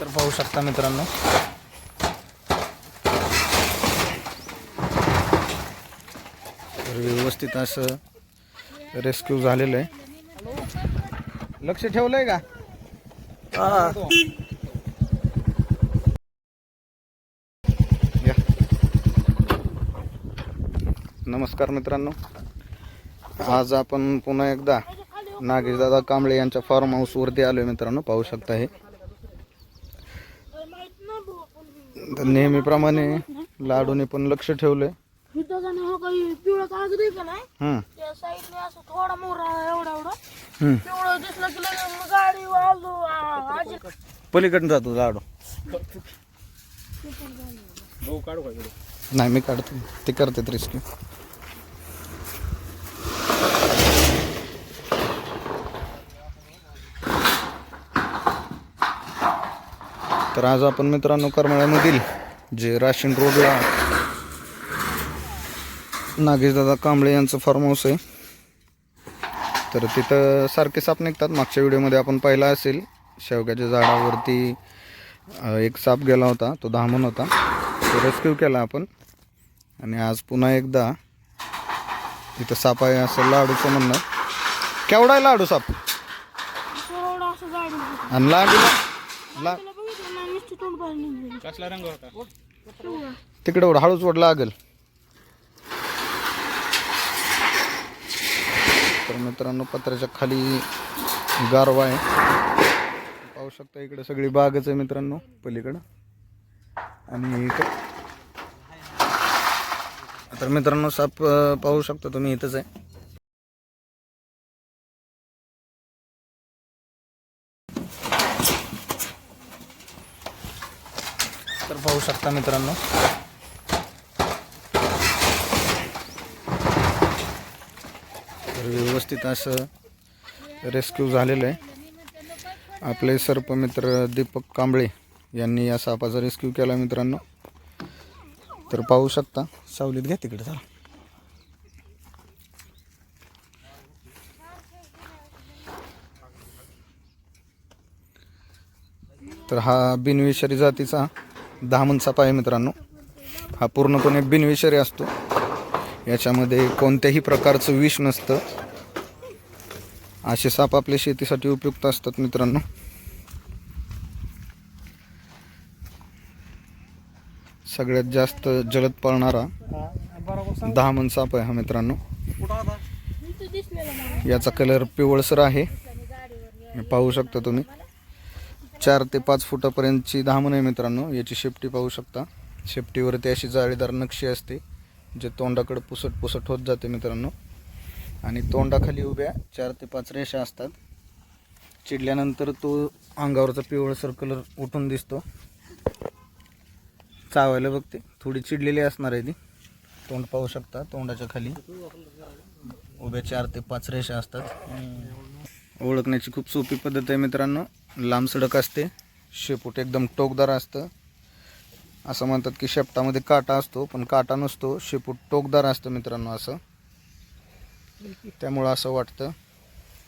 तर पाहू शकता मित्रांनो. तर व्यवस्थित असं रेस्क्यू झालेलं आहे. लक्ष ठेवलंय का? या. नमस्कार मित्रांनो. आज आपण पुन्हा एकदा नागेशदादा कांबळे यांच्या फार्म हाऊसवरती आलोय मित्रांनो. पाहू शकता हे. तर नेहमीप्रमाणे लाडूने पण लक्ष ठेवलंय. हो काही पिवळं कागद आहे का नाही? हम्म, त्या साईडने असं थोडा मोरा एवढा एवढा. हम्म. पिवळं दिसलं की लगेच मग गाडी आलो आ- आजी. पलीकडून जातो लाडू. नाही मी काढतो. ते करतात रेस्क्यू तर आज आपण मित्रांनो करमाळ्यामधील जे राशीन रोडला नागेशदादा कांबळे यांचं फार्म हाऊस आहे तर तिथं सारखे साप निघतात. मागच्या व्हिडिओमध्ये आपण पाहिला असेल शेवग्याच्या झाडावरती एक साप गेला होता तो धामण होता. तो रेस्क्यू केला आपण. आणि आज पुन्हा एकदा इथं साप आहे असं लाडूचं म्हणणं. केवढा आहे लाडू साप? आणि लागला ला तिला बघितलं ना नुसती तोंड बाहेर निघाली कसला रंग होता? पिवळा. तिकडे एवढं हळूच वड लागल. तर मित्रांनो पत्र्याच्या खाली गारवा आहे. पाहू शकता इकडे सगळी बागच आहे मित्रांनो पलीकडं. आणि इकडं तर मित्रांनो साप पाहू शकता तुम्ही इथंच आहे. तर पाहू शकता मित्रांनो. तर व्यवस्थित असं रेस्क्यू झालेलं आहे. आपले सर्पमित्र दीपक कांबळे यांनी या सापाचा रेस्क्यू केला मित्रांनो. तर पाहू शकता सावलीत घ्या तिकडे चला. तर हा बिनविषारी जातीचा दहा साप आहे मित्रांनो. हा पूर्णपणे बिनविषारी असतो. याच्यामध्ये कोणत्याही प्रकारचं विष नसतं. असे साप आपल्या शेतीसाठी उपयुक्त असतात मित्रांनो. सगळ्यात जास्त जलद पळणारा धामण साप आहे हा मित्रांनो. याचा कलर पिवळसर आहे. पाहू शकता तुम्ही. चार ते पाच फुटापर्यंतची धामण आहे मित्रांनो याची शेपटी पाहू शकता. शेपटीवरती अशी जाळीदार नक्षी असते जे तोंडाकडे पुसट पुसट होत जाते मित्रांनो. आणि तोंडाखाली उभ्या चार ते पाच रेषा असतात. चिडल्यानंतर तो अंगावरचा पिवळसर कलर उठून दिसतो. चावायला बघते. थोडी चिडलेली असणार आहे ती. तोंड पाहू शकता तोंडाच्या खाली. उभ्या चार ते पाच रेषा असतात. ओळखण्याची खूप सोपी पद्धत आहे मित्रांनो. लांब सडक असते. शेपूट एकदम टोकदार असतं. असं म्हणतात की शेपटामध्ये काटा असतो पण काटा नसतो. शेपूट टोकदार असतं मित्रांनो असं. त्यामुळं असं वाटतं.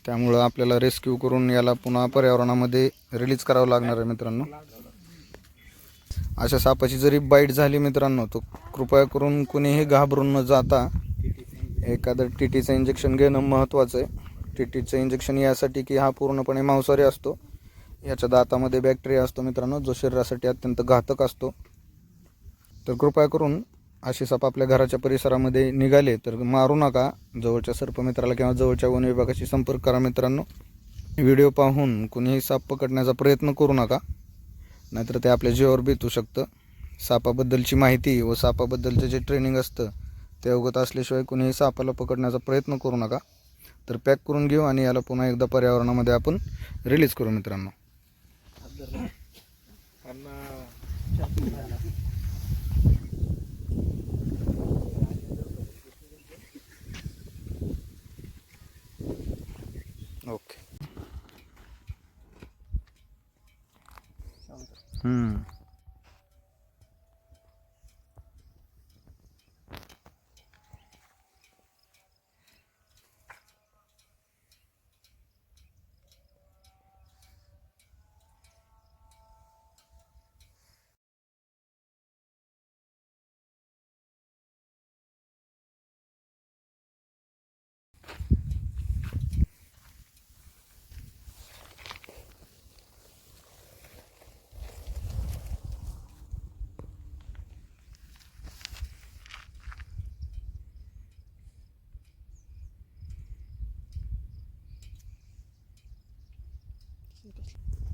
त्यामुळं आपल्याला रेस्क्यू करून याला पुन्हा पर्यावरणामध्ये रिलीज करावं लागणार आहे मित्रांनो. अशा सापाची जरी बाईट झाली मित्रांनो तो कृपया करून कुणीही घाबरून न जाता एखादं टी टीचं इंजेक्शन घेणं महत्त्वाचं आहे. टी टीचं इंजेक्शन यासाठी की हा पूर्णपणे मांसाहारी असतो. याच्या दातामध्ये बॅक्टेरिया असतो मित्रांनो जो शरीरासाठी अत्यंत घातक असतो. तर कृपया करून असे साप आपल्या घराच्या परिसरामध्ये निघाले तर मारू नका. जवळच्या सर्पमित्राला किंवा जवळच्या वन विभागाशी संपर्क करा मित्रांनो. व्हिडिओ पाहून कुणीही साप पकडण्याचा प्रयत्न करू नका. नाहीतर ते आपल्या जीवावर बेतू शकतं. सापाबद्दलची माहिती व सापाबद्दलचं जे ट्रेनिंग असतं ते अवगत असल्याशिवाय कुणीही सापाला पकडण्याचा प्रयत्न करू नका. तर पॅक करून घेऊ आणि याला पुन्हा एकदा पर्यावरणामध्ये आपण रिलीज करू मित्रांनो. ओके हम्म. değil.